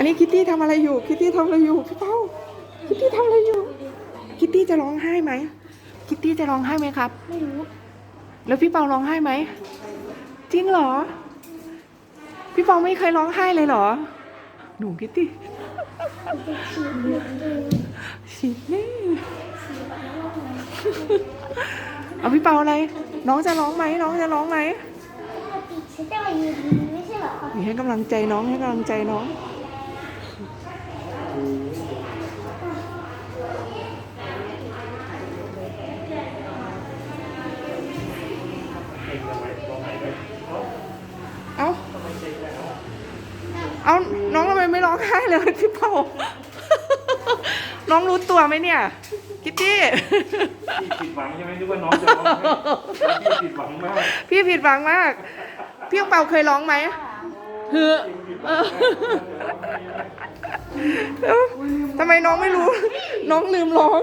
อันนี้คิตตี้ทำอะไรอยู่ คิตตี้ทำอะไรอยู่พี่เป้าคิตตี้ทำอะไรอยู่ คิตตี้จะร้องไห้ไหม คิตตี้จะร้องไห้ไหมครับ ไม่รู้ แล้วพี่เปาร้องไห้ไหม จริงเหรอ พี่เปาไม่เคยร้องไห้เลยเหรอ หนูคิตตี้จะฉีดเลือดเลยฉีดแน่เอาพี่เปาอะไร น้องจะร้องไหม น้องจะร้องไหมปกติฉันจะมายืนดีไม่ใช่เหรอนี่ให้กำลังใจน้องให้กำลังใจน้อง เอาน้องทำไมไม่ร้องไห้เลยพี่เปาน้องรู้ตัวไหมเนี่ย คิตตี้ พี่ผิดหวังใช่ไหมนึกว่าน้องจะร้องไห้พี่ผิดหวังมากพี่ผิดหวังมาก พี่เปาเคยร้องไหมเฮ้อเออเอ้าทำไมน้องไม่รู้ น้องลืมร้อง